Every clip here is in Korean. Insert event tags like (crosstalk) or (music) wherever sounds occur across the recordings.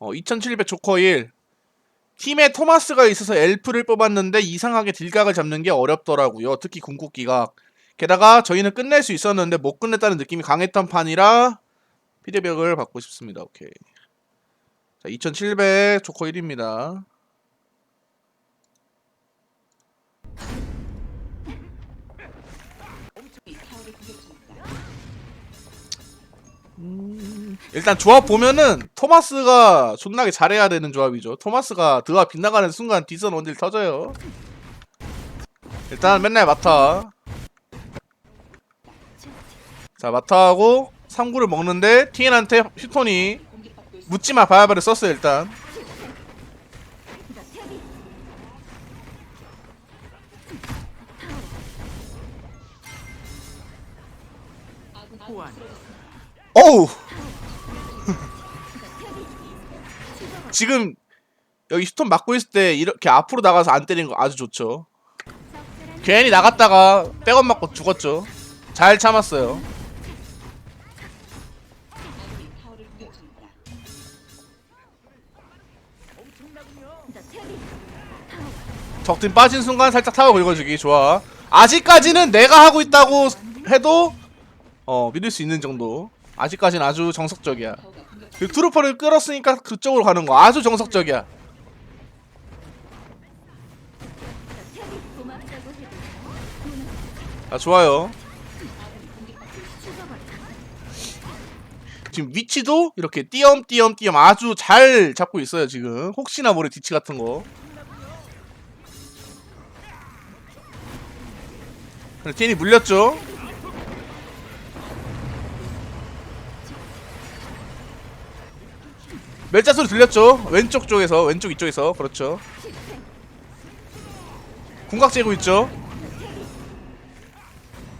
어, 2700 조커 1. 팀에 토마스가 있어서 엘프를 뽑았는데 이상하게 딜각을 잡는 게 어렵더라고요. 특히 궁극기가. 게다가 저희는 끝낼 수 있었는데 못 끝냈다는 느낌이 강했던 판이라 피드백을 받고 싶습니다. 오케이. 자, 2700 조커 1입니다. 일단 조합 보면은 토마스가 존나게 잘해야 되는 조합이죠. 토마스가 드가 빗나가는 순간 뒷선 원딜 터져요. 일단 맨날 마타. 자 마타하고 3구를 먹는데 TN한테 휴톤이 묻지마 바야바를 썼어요 일단. 어우! (laughs) 지금 여기 휴톤 맞고 있을 때 이렇게 앞으로 나가서 안 때리는 거 아주 좋죠. 괜히 나갔다가 백업 맞고 죽었죠. 잘 참았어요. 적팀 빠진 순간 살짝 타워 긁어주기 좋아. 아직까지는 내가 하고 있다고 해도 어 믿을 수 있는 정도. 아직까지는 아주 정석적이야. 그 트루퍼를 끌었으니까 그쪽으로 가는 거 아주 정석적이야. 아 좋아요. 지금 위치도 이렇게 띄엄띄엄띄엄 아주 잘 잡고 있어요 지금. 혹시나 모르 뒤치 같은 거. 그래, 티니 물렸죠? 멸자 소리 들렸죠? 왼쪽 쪽에서 왼쪽 이쪽에서 그렇죠. 궁각 재고 있죠.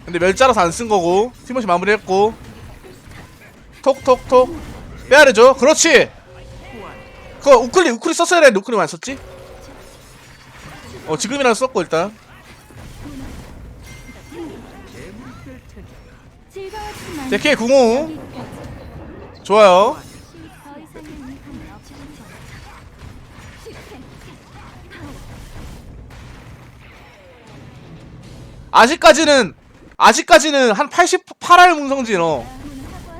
근데 멸자라서 안 쓴 거고 티모시 마무리했고 톡톡톡 빼야 되죠. 그렇지. 그거 우클리 우클리 썼어야 되는데 우클리 안 썼지? 어 지금이랑 썼고 일단 즐거웠지만 데케 궁호. 좋아요. 아직까지는 아직까지는 한 88알 문성진 어.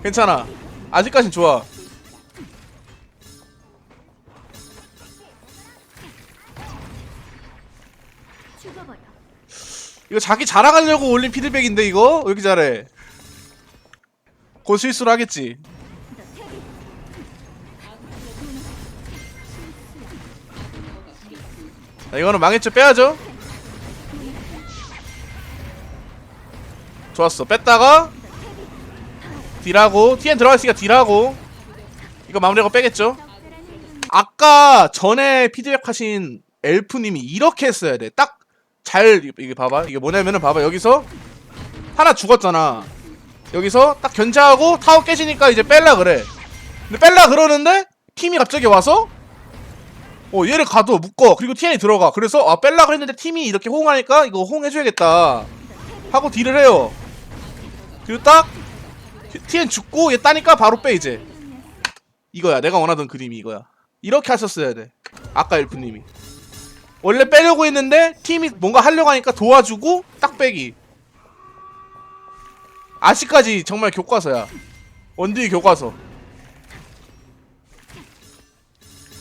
괜찮아. 아직까진 좋아. 이거 자기 자랑하려고 올린 피드백인데 이거? 왜 이렇게 잘해? 곧 실수를 하겠지. 자, 이거는 망했죠. 빼야죠 좋았어 뺐다가 딜하고 TN 들어갔으니까 딜하고 이거 마무리하고 빼겠죠. 아까 전에 피드백 하신 엘프님이 이렇게 했어야 돼. 딱 잘 이게 봐봐. 이게 뭐냐면은 봐봐. 여기서 하나 죽었잖아. 여기서 딱 견제하고 타워 깨지니까 이제 뺄라 그래. 근데 뺄라 그러는데 팀이 갑자기 와서 어 얘를 가도 묶어. 그리고 TN이 들어가. 그래서 아 뺄라 그랬는데 팀이 이렇게 호응하니까 이거 호응해줘야겠다. 하고 딜을 해요. 그리고 딱 TN 죽고 얘 따니까 바로 빼 이제. 이거야. 내가 원하던 그림이 이거야. 이렇게 하셨어야 돼. 아까 엘프님이. 원래 빼려고 했는데 팀이 뭔가 하려고 하니까 도와주고 딱 빼기. 아직까지 정말 교과서야. 원딜 교과서.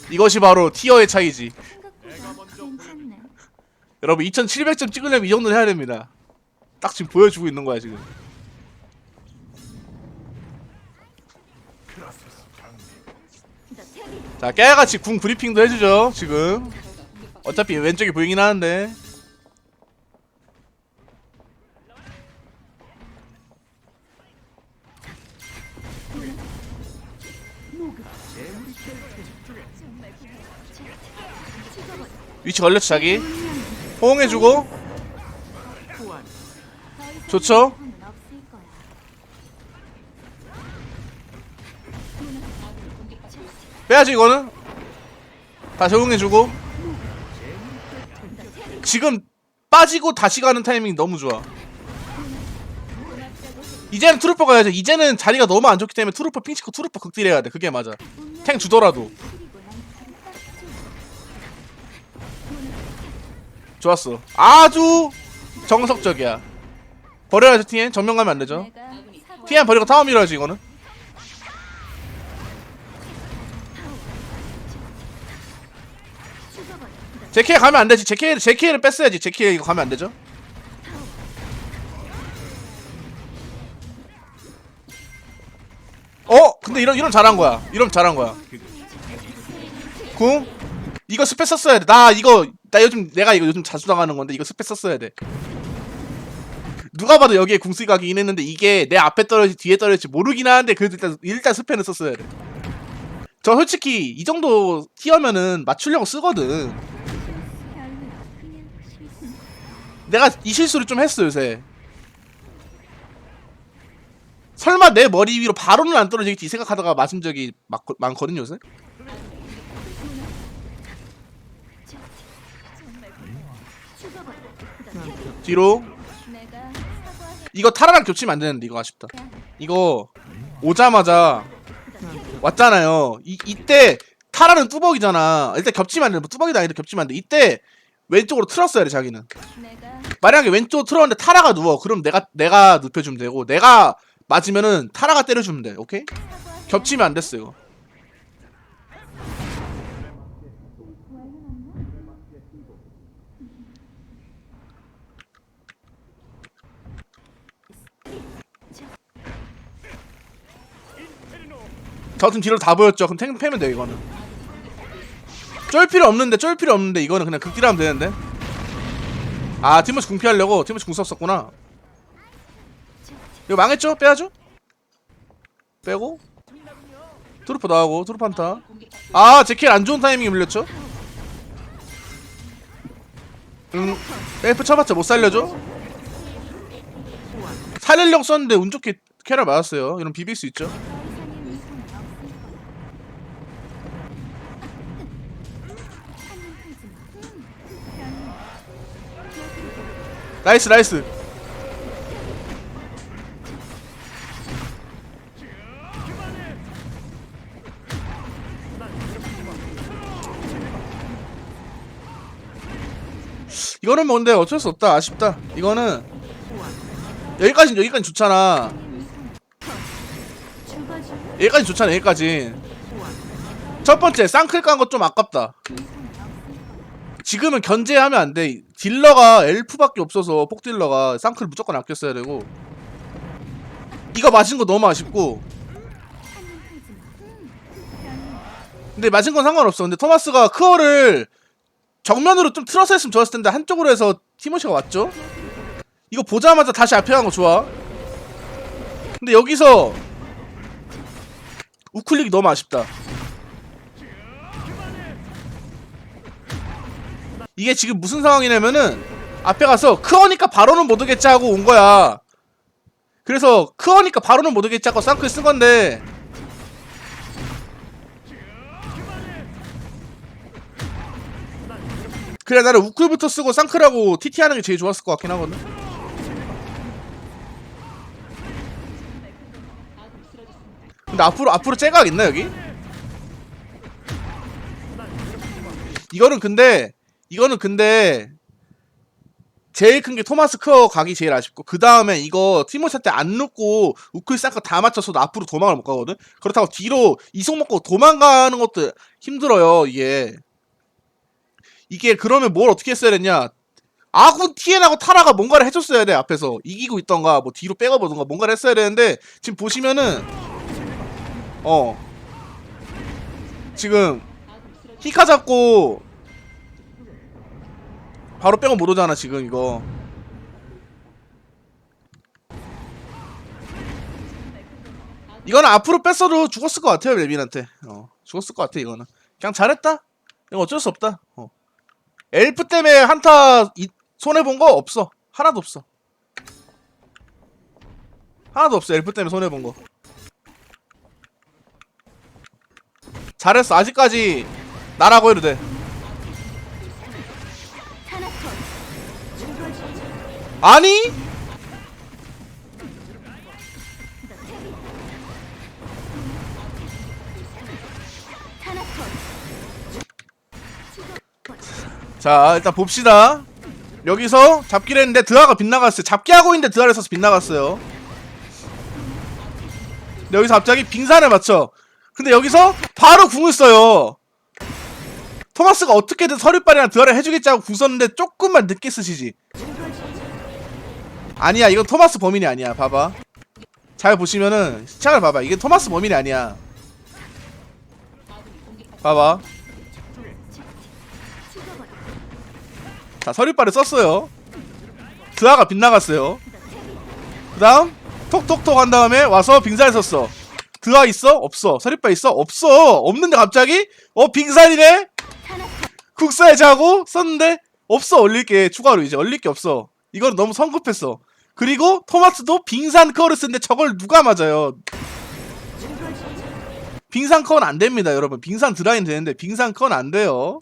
이것이 바로 티어의 차이지. 여러분 2700점 찍으려면 이 정도는 해야 됩니다. 딱 지금 보여주고 있는 거야 지금. 자 깨같이 궁 브리핑도 해주죠 지금. 어차피 왼쪽이 보이긴 하는데. 위치 걸렸죠 자기. 호응해주고 좋죠? 빼야지 이거는. 다 적응해주고. 지금 빠지고 다시 가는 타이밍이 너무 좋아. 이제는 트루퍼 가야죠 이제는 자리가 너무 안 좋기 때문에 트루퍼 핑치코 트루퍼 극딜 해야 돼. 그게 맞아. 탱 주더라도. 좋았어. 아주 정석적이야. 버려야지 티엔. 전면 가면 안 되죠. 티엔 버리고 타워 밀어야지 이거는. 제키에 가면 안 되지. 제키에 제키에를 뺐어야지. 제키에 이거 가면 안 되죠? 어? 근데 이런 이런 잘한 거야. 이런 잘한 거야. 궁 이거 스페 썼어야 돼 나 이거 나 요즘 내가 이거 요즘 자주 당하는 건데 이거 스페 썼어야 돼. 누가 봐도 여기에 궁수이 가긴 했는데 이게 내 앞에 떨어지 뒤에 떨어질지 모르긴 하는데 그래도 일단 일단 스페는 썼어야 돼 저 솔직히 이 정도 티어면은 맞추려고 쓰거든 내가 이 실수를 좀 했어 요새 설마 내 머리 위로 바로는 안 떨어지겠지 이 생각하다가 맞은 적이 많, 많거든요 요새. 뒤로. 이거 타라랑 겹치면 안 되는데 이거 아쉽다 이거 오자마자 왔잖아요 이, 이때 타라는 뚜벅이잖아 일단 겹치면 안 돼. 뭐 뚜벅이도 아닌데 겹치면 안 돼. 이때 왼쪽으로 틀었어야 돼 자기는. 만약에 왼쪽으로 틀었는데 타라가 누워 그럼 내가 내가 눕혀주면 되고 내가 맞으면은 타라가 때려주면 돼 오케이? 겹치면 안 됐어 이거. 저 같은 뒤로 다 보였죠? 그럼 탱 패면 돼 이거는 쫄 필요 없는데 쫄 필요 없는데 이거는 그냥 극딜하면 되는데 아 티모시 궁 피하려고 티모시 궁 썼었구나 이거 망했죠? 빼야죠? 빼고 트루프 나오고 트루프 한타 아 제킬 안 좋은 타이밍에 밀렸죠? 음 헬프 쳐봤자 못 살려줘? 살리려고 썼는데 운 좋게 캐럴 맞았어요 이런 비빌 수 있죠 더 이상의 위선은 없을 거야. 한눈 팔지 마. 음, 별로야. 나이스 나이스 이거는 뭔데 어쩔 수 없다 아쉽다 이거는 여기까지 여기까지 좋잖아. 여기까지 좋잖아 여기까지 첫 번째 쌍클 깐 거 좀 아깝다. 지금은 견제하면 안 돼. 딜러가 엘프밖에 없어서 폭딜러가 쌍클 무조건 아꼈어야 되고 이거 맞은 거 너무 아쉽고. 근데 맞은 건 상관없어. 근데 토마스가 크어를 정면으로 좀 틀어서 했으면 좋았을 텐데 한쪽으로 해서 티모시가 왔죠. 이거 보자마자 다시 앞에 간 거 좋아. 근데 여기서 우클릭이 너무 아쉽다. 이게 지금 무슨 상황이냐면은 앞에 가서 크어니까 바로는 못 오겠지 하고 온 거야. 그래서 크어니까 바로는 못 오겠지 하고 쌍클 쓴 건데 그래 나는 우클부터 쓰고 쌍클하고 TT 하는 게 제일 좋았을 것 같긴 하거든. 근데 앞으로 앞으로 째각 있나 여기? 이거는 근데 이거는 근데 제일 큰 게 토마스 크어 각이 제일 아쉽고 그 다음에 이거 티모시한테 안 눕고 우클 쌍클 다 맞춰서도 앞으로 도망을 못 가거든. 그렇다고 뒤로 이속 먹고 도망가는 것도 힘들어요 이게. 이게 그러면 뭘 어떻게 했어야 됐냐? 아군 TN하고 타라가 뭔가를 해줬어야 돼 앞에서 이기고 있던가 뭐 뒤로 빼가보던가 뭔가를 했어야 되는데 지금 보시면은 어 지금 히카 잡고 바로 빼고 못 오잖아 지금 이거 이거는 앞으로 뺐어도 죽었을 것 같아요 멜빈한테 어 죽었을 것 같아 이거는 그냥 잘했다 이거 어쩔 수 없다 어. 엘프 때문에 한타 이- 손해본 거 없어. 하나도 없어. 하나도 없어. 엘프 때문에 손해본 거. 잘했어. 아직까지 나라고 해도 돼. 아니? 자, 일단 봅시다. 여기서 잡기를 했는데 드아가 빗나갔어요. 잡기 하고 있는데 드아를 써서 빗나갔어요. 근데 여기서 갑자기 빙산을 맞춰. 근데 여기서 바로 궁을 써요. 토마스가 어떻게든 서류빨이랑 드아를 해주겠지 하고 궁 썼는데 조금만 늦게 쓰시지. 아니야, 이건 토마스 범인이 아니야. 봐봐. 잘 보시면은 시작을 봐봐. 이게 토마스 범인이 아니야. 봐봐. 자, 서류빨을 썼어요. 드아가 빗나갔어요. 그 다음, 톡톡톡 한 다음에 와서 빙산을 썼어. 드아 있어? 없어. 서류빨 있어? 없어. 없는데 갑자기? 어, 빙산이네? 국사해지 하고 썼는데, 없어. 얼릴 게. 추가로 이제 얼릴 게 없어. 이건 너무 성급했어. 그리고 토마스도 빙산 커를 쓰는데 저걸 누가 맞아요? 빙산 커는 안 됩니다, 여러분. 빙산 드라인 되는데 빙산 커는 안 돼요.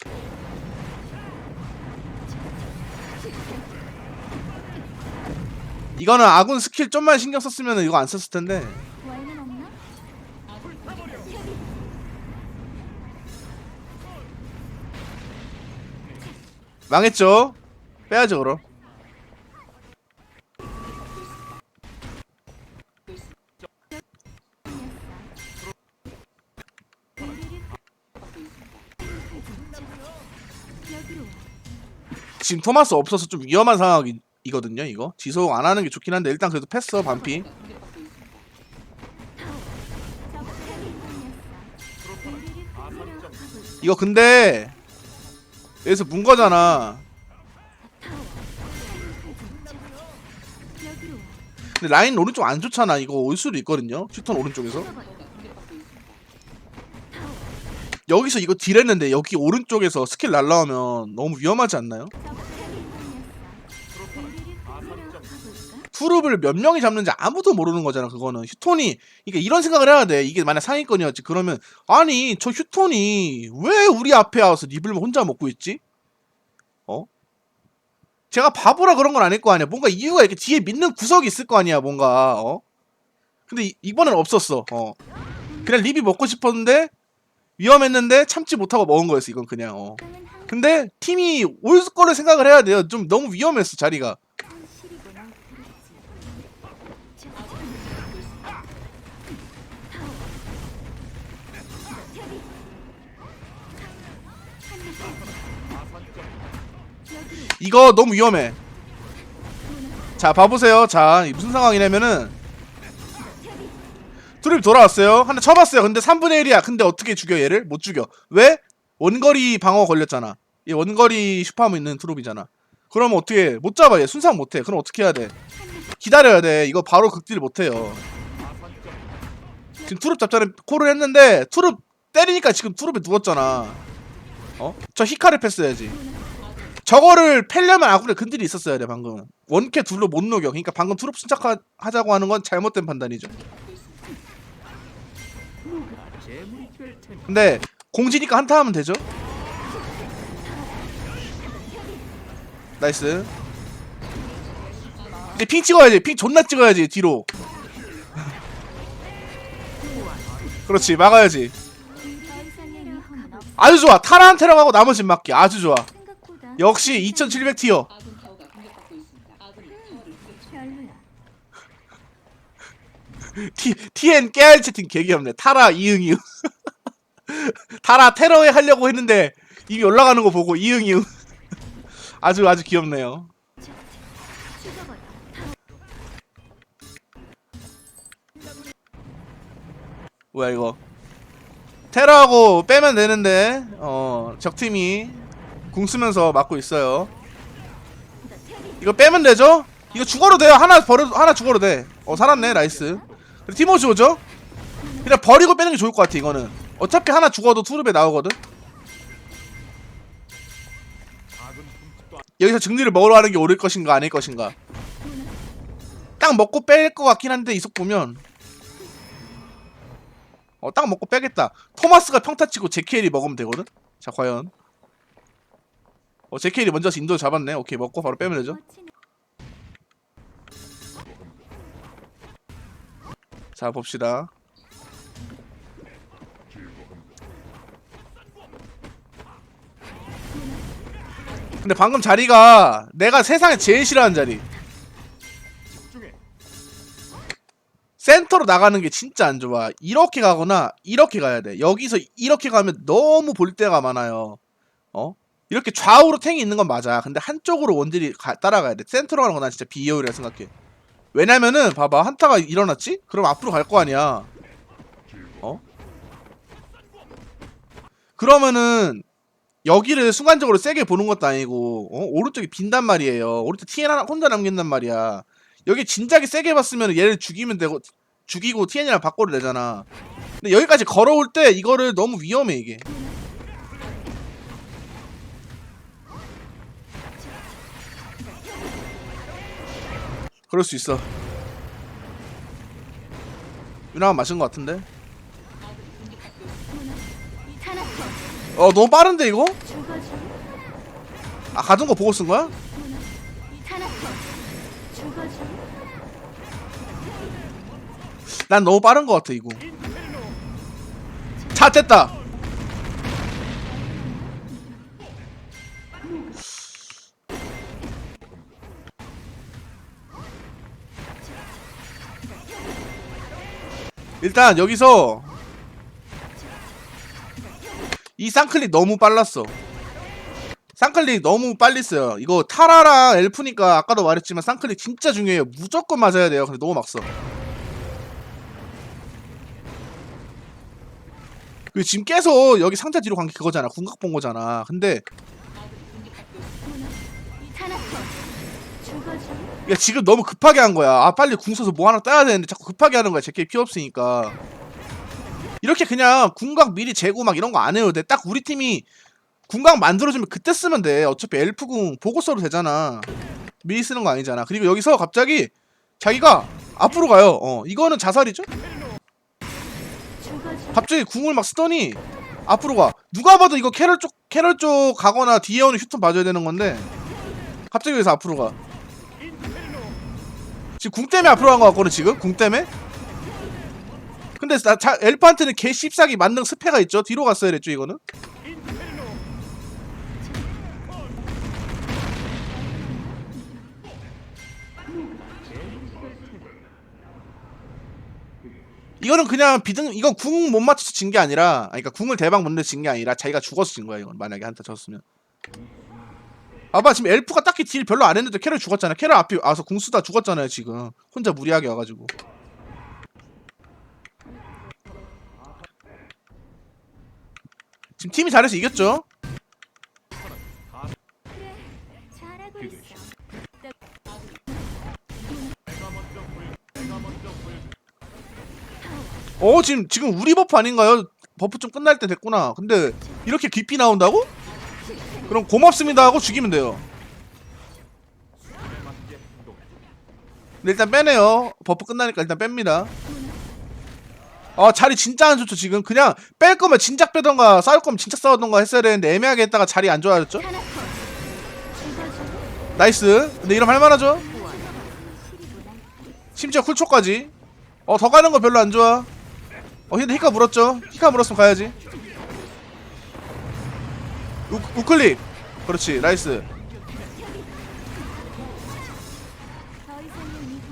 이거는 아군 스킬 좀만 신경 썼으면 이거 안 썼을 텐데. 망했죠? 빼야죠, 그럼. 지금 토마스 없어서 좀 위험한 상황이거든요, 이거. 지속 안 하는 게 좋긴 한데, 일단 그래도 패스, 반피. 이거 근데, 여기서 문 거잖아. 근데 라인 오른쪽 안 좋잖아. 이거 올 수도 있거든요. 슈턴 오른쪽에서. 여기서 이거 딜했는데, 여기 오른쪽에서 스킬 날라오면 너무 위험하지 않나요? 투룹을 몇 명이 잡는지 아무도 모르는 거잖아 그거는. 휴톤이 그러니까 이런 생각을 해야 돼. 이게 만약 상위권이었지. 그러면 아니 저 휴톤이 왜 우리 앞에 와서 립을 혼자 먹고 있지? 어? 제가 바보라 그런 건 아닐 거 아니야. 뭔가 이유가 이렇게 뒤에 믿는 구석이 있을 거 아니야 뭔가. 어? 근데 이, 이번엔 없었어. 어. 그냥 립이 먹고 싶었는데 위험했는데 참지 못하고 먹은 거였어 이건 그냥. 어. 근데 팀이 올 거를 생각을 해야 돼요. 좀 너무 위험했어 자리가 이거 너무 위험해. 자, 봐보세요. 자, 이 무슨 상황이냐면은 트립 돌아왔어요. 하나 쳐봤어요. 근데 3분의 1이야. 근데 어떻게 죽여 얘를? 못 죽여. 왜? 원거리 방어 걸렸잖아. 이 원거리 슈퍼함 있는 트룹이잖아. 그러면 어떻게 해? 못 잡아 얘 순삭 못해. 그럼 어떻게 해야 돼? 기다려야 돼. 이거 바로 극딜 못해요. 지금 투룹 잡자는 콜을 했는데 투룹 때리니까 지금 투룹에 누웠잖아. 어? 저 히카를 뺐어야지. 저거를 팰려면 아군에 근딜이 있었어야 돼 방금. 원캐 둘로 못 녹여. 그러니까 방금 트룹 순착하자고 하는 건 잘못된 판단이죠. 근데 공지니까 한타 하면 되죠? 나이스. 이제 핑 찍어야지. 핑 존나 찍어야지 뒤로. (laughs) 그렇지 막아야지. 아주 좋아. 타라한 테러하고 나머진 막기. 아주 좋아 역시 2700 티어. T, TN 깨알 채팅 개귀엽네 타라 이응 이응. (laughs) 타라 테러에 하려고 했는데 이미 올라가는 거 보고 이응 이응. (laughs) 아주 아주 귀엽네요. 뭐야 이거? 테러하고 빼면 되는데 어 적팀이 궁 쓰면서 막고 있어요. 이거 빼면 되죠? 이거 죽어도 돼요. 하나 버려 하나 죽어도 돼 어 살았네. 나이스. 그리고 티모시 오죠? 그냥 버리고 빼는 게 좋을 것 같아 이거는. 어차피 하나 죽어도 투룹에 나오거든? 여기서 증리를 먹으러 가는 게 옳을 것인가 아닐 것인가. 딱 먹고 뺄 것 같긴 한데 이속 보면. 어 딱 먹고 빼겠다. 토마스가 평타 치고 제키엘이 먹으면 되거든? 자 과연 어 제키엘이 먼저 인도 잡았네. 오케이 먹고 바로 빼면 되죠. 자 봅시다. 근데 방금 자리가 내가 세상에 제일 싫어하는 자리. 센터로 나가는 게 진짜 안 좋아. 이렇게 가거나 이렇게 가야 돼. 여기서 이렇게 가면 너무 볼 때가 많아요. 어? 이렇게 좌우로 탱이 있는 건 맞아. 근데 한쪽으로 원딜이 가- 따라가야 돼. 센터로 가는 건 난 진짜 비효율이라 생각해. 왜냐면은 봐봐. 한타가 일어났지? 그럼 앞으로 갈 거 아니야. 어? 그러면은 여기를 순간적으로 세게 보는 것도 아니고 어? 오른쪽이 빈단 말이에요. 오른쪽 TN 하나 혼자 남긴단 말이야. 여기 진작에 세게 봤으면 얘를 죽이면 되고 죽이고 TN이랑 바꿔도 되잖아. 근데 여기까지 걸어올 때 이거를 너무 위험해 이게 그럴 수 있어 유나가 마신 것 같은데 어 너무 빠른데 이거? 아 가둔 거 보고 쓴 거야? 난 너무 빠른 것 같아 이거 자 됐다 일단 여기서 이 쌍클릭 너무 빨랐어. 쌍클릭 너무 빨리 써요. 이거 타라랑 엘프니까 아까도 말했지만 쌍클릭 진짜 중요해요. 무조건 맞아야 돼요. 근데 너무 막 써. 그 지금 계속 여기 상자 뒤로 간게 그거잖아. 궁각 본 거잖아. 근데 야 지금 너무 급하게 한 거야. 아 빨리 궁 써서 뭐 하나 따야 되는데 자꾸 급하게 하는 거야. 제게 필요 없으니까. 이렇게 그냥 궁각 미리 재고 막 이런 거 안 해도 돼딱 우리 팀이 궁각 만들어주면 그때 쓰면 돼. 어차피 엘프궁 보고 써도 되잖아. 미리 쓰는 거 아니잖아. 그리고 여기서 갑자기 자기가 앞으로 가요. 어 이거는 자살이죠? 갑자기 궁을 막 쓰더니 앞으로 가. 누가 봐도 이거 캐럴 쪽 캐럴 쪽 가거나 뒤에 오는 휴턴 봐줘야 되는 건데 갑자기 여기서 앞으로 가. 지금 궁 때문에 앞으로 간거 같거든 지금 궁 때문에. 근데 나, 자, 엘프한테는 개 씹사기 만능 스페가 있죠. 뒤로 갔어야 됐죠 이거는. 이거는 그냥 비등 이건 궁 못 맞춰서 진 게 아니라 아니, 그러니까 궁을 대박 못 내서 진 게 아니라 자기가 죽어서 진 거야 이건 만약에 한타 졌으면 아봐 지금 엘프가 딱히 딜 별로 안 했는데 캐럴 죽었잖아. 캐럴 앞에 와서 궁 쓰다 죽었잖아요 지금. 혼자 무리하게 와가지고. 지금 팀이 잘해서 이겼죠? 어 지금 지금 우리 버프 아닌가요? 버프 좀 끝날 때 됐구나. 근데 이렇게 깊이 나온다고? 그럼 고맙습니다 하고 죽이면 돼요. 일단 빼네요. 버프 끝나니까 일단 뺍니다. 아 자리 진짜 안 좋죠 지금. 그냥 뺄 거면 진작 빼던가 싸울 거면 진짜 싸우던가 했어야 되는데 애매하게 했다가 자리 안 좋아졌죠? 나이스. 근데 이러면 할만하죠? 심지어 쿨초까지. 어 더 가는 거 별로 안 좋아. 어 근데 히카 물었죠? 히카 물었으면 가야지 우, 우클릭. 그렇지 이동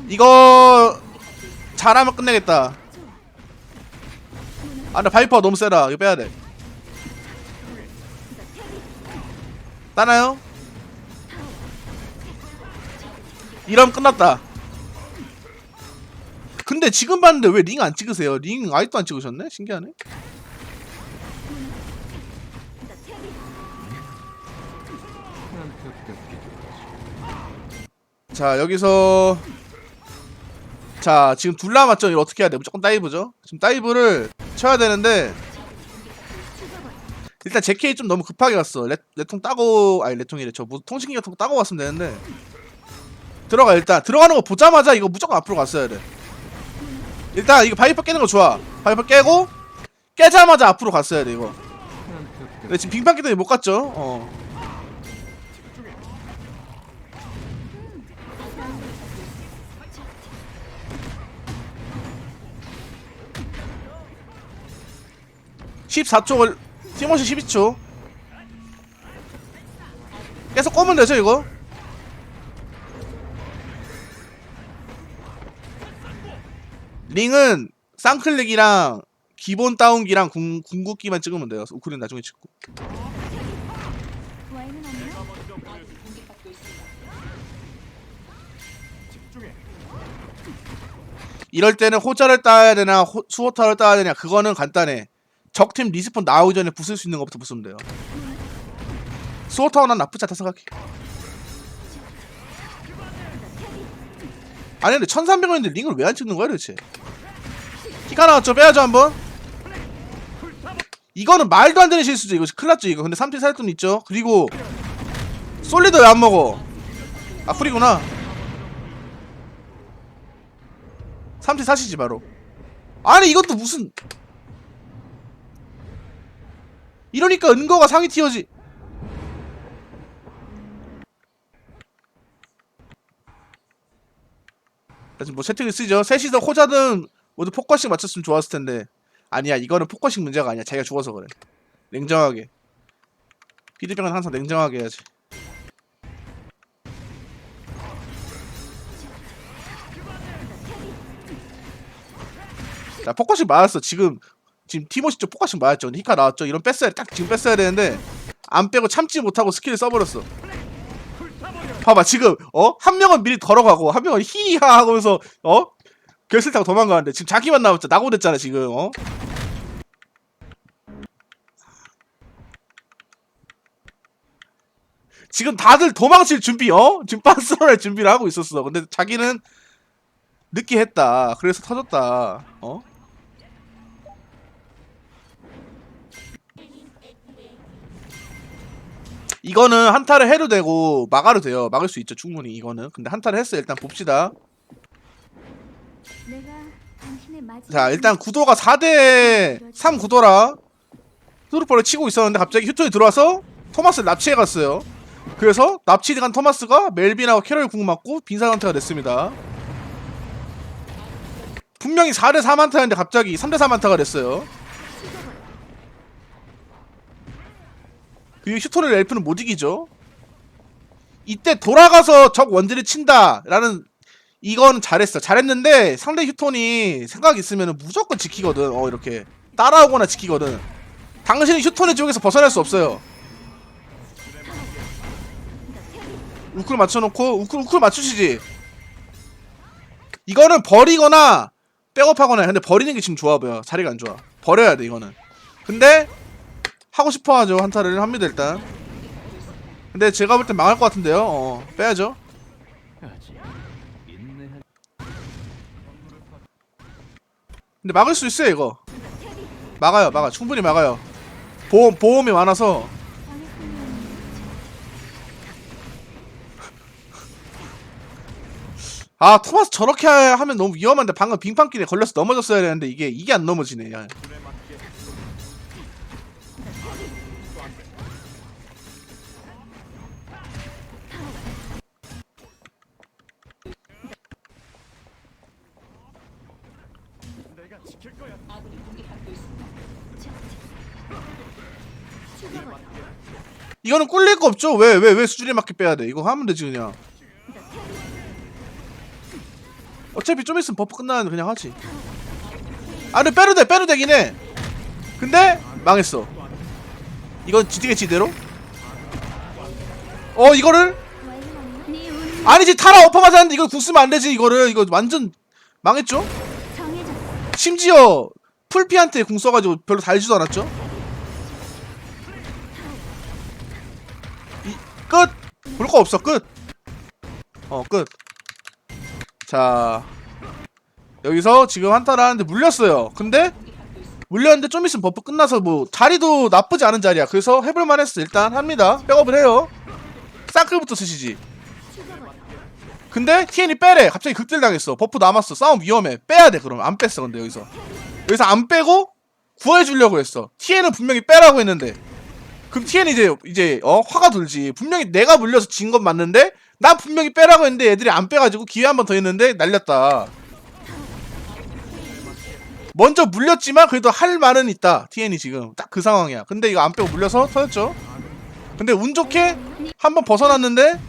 이거 잘하면 끝내겠다. 아나 바이퍼 너무 세다. 이거 빼야돼. 따나요? 이러면 끝났다. 근데 지금 봤는데 왜 링 안 찍으세요? 링 아직도 안 찍으셨네? 신기하네 자 여기서 자 지금 둘 남았죠? 이거 어떻게 해야 돼? 무조건 다이브죠? 지금 다이브를 쳐야 되는데 일단 제케이 좀 너무 급하게 갔어. 레, 레통 따고 아니 레통이래. 저 뭐, 통신기 같은 거 따고 왔으면 되는데. 들어가 일단. 들어가는 거 보자마자 이거 무조건 앞으로 갔어야 돼. 일단 이거 바이퍼 깨는 거 좋아. 바이퍼 깨고 깨자마자 앞으로 갔어야 돼 이거. 근데 지금 빙판기 때문에 못 갔죠? 어 14초 걸 티모시 12초. 계속 꼬면 되죠 이거? 링은 쌍클릭이랑 기본 다운기랑 궁, 궁극기만 찍으면 돼요. 우크린 나중에 찍고? 이럴 때는 호자를 따야 되나 호, 수호타를 따야 되냐 그거는 간단해 적팀 리스폰 나오기 전에 부술 수 있는 것부터 부수면 돼요. 수호타는 난 나쁘지 않다 생각해. 아니 근데 1300원인데 링을 왜 안 찍는 거야 도대체? 키가 나왔죠 빼야죠 한번. 이거는 말도 안 되는 실수죠 이거. 큰일 났죠 이거. 근데 3팀 살돈 있죠. 그리고 솔리드 왜 안 먹어. 아 풀이구나. 3팀 사시지 바로. 아니 이것도 무슨 이러니까 은거가 상위 티어지. 자, 지금 뭐 채팅을 쓰죠. 셋이서 호자든 모두 포커싱 맞췄으면 좋았을 텐데. 아니야 이거는 포커싱 문제가 아니야. 자기가 죽어서 그래. 냉정하게. 피드백은 항상 냉정하게 해야지. 자 포커싱 맞았어. 지금 지금 티모시 쪽 포커싱 맞았죠. 히카 나왔죠. 이런 뺐어야 딱 지금 뺐어야 되는데 안 빼고 참지 못하고 스킬을 써버렸어. 봐봐 지금 어? 한 명은 미리 걸어가고 한 명은 히하 하고서 어? 결승 타고 도망가는데 지금 자기만 남았죠. 나고 됐잖아 지금 어? 지금 다들 도망칠 준비 어? 지금 빤스러날 준비를 하고 있었어. 근데 자기는 늦게 했다. 그래서 터졌다. 어 이거는 한타를 해도 되고 막아도 돼요. 막을 수 있죠 충분히 이거는. 근데 한타를 했어 일단 봅시다. 자 일단 구도가 4대 3 구도라. 트루퍼를 치고 있었는데 갑자기 휴톤이 들어와서 토마스를 납치해 갔어요. 그래서 납치간 토마스가 멜빈하고 캐럴 궁 맞고 빈사 상태가 됐습니다. 분명히 4대 4 한타였는데 갑자기 3대 3 한타가 됐어요 그리고 휴톤을 엘프는 못 이기죠 이때 돌아가서 적 원딜을 친다라는 이건 잘했어. 잘했는데 상대 휴톤이 생각 있으면 무조건 지키거든. 어 이렇게 따라오거나 지키거든. 당신은 휴톤의 지옥에서 벗어날 수 없어요. 우클 맞춰놓고 우클 우클 맞추시지. 이거는 버리거나 백업하거나 해. 근데 버리는 게 지금 좋아 보여. 자리가 안 좋아. 버려야 돼 이거는. 근데 하고 싶어 하죠 한타를 합니다 일단. 근데 제가 볼 땐 망할 것 같은데요. 어 빼야죠. 근데 막을 수 있어요 이거 막아요 막아 충분히 막아요 보험 보험이 많아서 (laughs) 아 토마스 저렇게 하- 하면 너무 위험한데 방금 빙판길에 걸려서 넘어졌어야 되는데 이게 이게 안 넘어지네 야. 이거는 꿀릴 거 없죠? 왜 왜 왜 수준에 맞게 빼야 돼? 이거 하면 되지 그냥. 어차피 좀 있으면 버프 끝나는데 그냥 하지. 아 근데 빼도 돼 빼도 되긴 해. 근데 망했어. 이건 지티겠지 이대로? 어 이거를? 아니지 타라 어퍼 맞았는데 이거 궁 쓰면 안 되지 이거를. 이거 완전 망했죠? 심지어 풀피한테 궁 써가지고 별로 달지도 않았죠 끝! 볼 거 없어 끝! 어 끝. 자 여기서 지금 한타를 하는데 물렸어요 근데 물렸는데 좀 있으면 버프 끝나서 뭐 자리도 나쁘지 않은 자리야 그래서 해볼만 했어 일단 합니다 백업을 해요 사클부터 쓰시지 근데 TN이 빼래. 갑자기 극딜 당했어. 버프 남았어. 싸움 위험해. 빼야 돼. 그러면 안 뺐어. 근데 여기서 여기서 안 빼고 구해주려고 했어. TN은 분명히 빼라고 했는데. 그럼 TN 이제 이제 어 화가 돌지. 분명히 내가 물려서 진 건 맞는데 난 분명히 빼라고 했는데 애들이 안 빼가지고 기회 한 번더 했는데 날렸다. 먼저 물렸지만 그래도 할 말은 있다. TN이 지금 딱 그 상황이야. 근데 이거 안 빼고 물려서 터졌죠. 근데 운 좋게 한 번 벗어났는데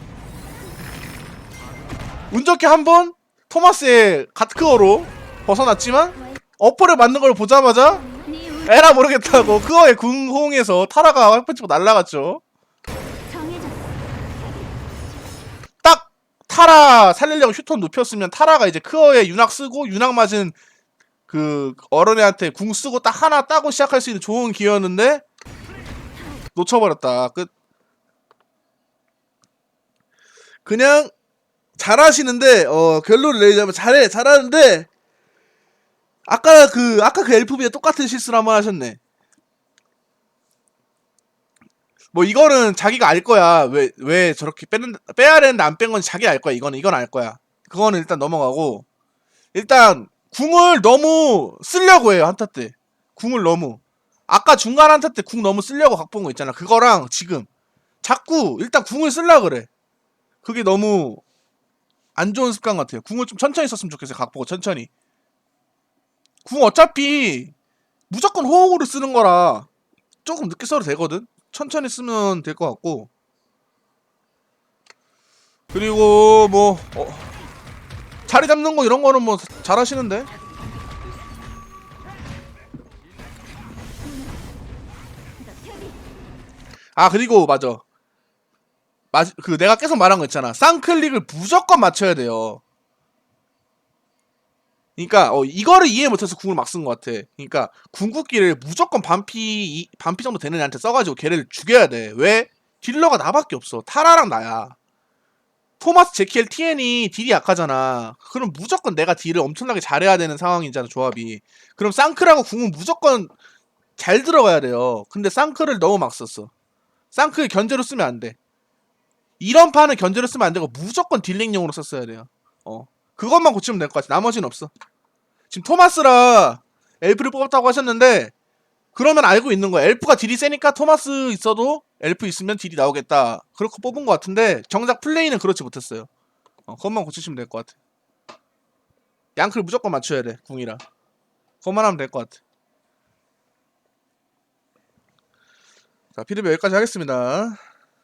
운 좋게 한 번 토마스의 갓크어로 벗어났지만 어퍼를 맞는 걸 보자마자 에라 모르겠다고 그어의 궁홍에서 타라가 한 번쯤 날라갔죠. 딱 타라 살리려고 휴톤 눕혔으면 타라가 이제 크어에 윤학 쓰고 윤학 맞은 그 어른애한테 궁 쓰고 딱 하나 따고 시작할 수 있는 좋은 기회였는데 놓쳐버렸다. 끝. 그냥 잘하시는데 어 결론을 내리자면 잘해 잘하는데 아까 그 아까 그 엘프비에 똑같은 실수를 한번 하셨네. 뭐 이거는 자기가 알 거야. 왜 왜 저렇게 빼는 빼야 되는데 안 뺀 건 자기 알 거야. 이거는 이건 알 거야. 그거는 일단 넘어가고 일단 궁을 너무 쓰려고 해요 한타 때. 궁을 너무 아까 중간 한타 때 궁 너무 쓰려고 각본 거 있잖아. 그거랑 지금 자꾸 일단 궁을 쓸라 그래. 그게 너무 안 좋은 습관 같아요. 궁을 좀 천천히 썼으면 좋겠어요. 각보고 천천히. 궁 어차피 무조건 호흡으로 쓰는 거라 조금 늦게 써도 되거든. 천천히 쓰면 될 것 같고. 그리고 뭐 어, 자리 잡는 거 이런 거는 뭐 잘하시는데. 아 그리고 맞아. 맞, 그 내가 계속 말한 거 있잖아. 쌍클릭을 무조건 맞춰야 돼요. 그러니까 어, 이거를 이해 못해서 궁을 막 쓴 것 같아. 그러니까 궁극기를 무조건 반피 이- 반피 정도 되는 애한테 써가지고 걔를 죽여야 돼. 왜? 딜러가 나밖에 없어. 타라랑 나야. 토마스 제키엘 TN이 딜이 약하잖아. 그럼 무조건 내가 딜을 엄청나게 잘해야 되는 상황이잖아 조합이. 그럼 쌍크라고 궁은 무조건 잘 들어가야 돼요. 근데 쌍크를 너무 막 썼어. 쌍크를 견제로 쓰면 안 돼. 이런 판은 견제로 쓰면 안 되고 무조건 딜링용으로 썼어야 돼요. 어. 그것만 고치면 될 것 같아. 나머지는 없어. 지금 토마스라 엘프를 뽑았다고 하셨는데 그러면 알고 있는 거야. 엘프가 딜이 세니까 토마스 있어도 엘프 있으면 딜이 나오겠다. 그렇게 뽑은 것 같은데 정작 플레이는 그렇지 못했어요. 어, 그것만 고치시면 될 것 같아. 양클 무조건 맞춰야 돼. 궁이라. 그것만 하면 될 것 같아. 자, 피드백 여기까지 하겠습니다.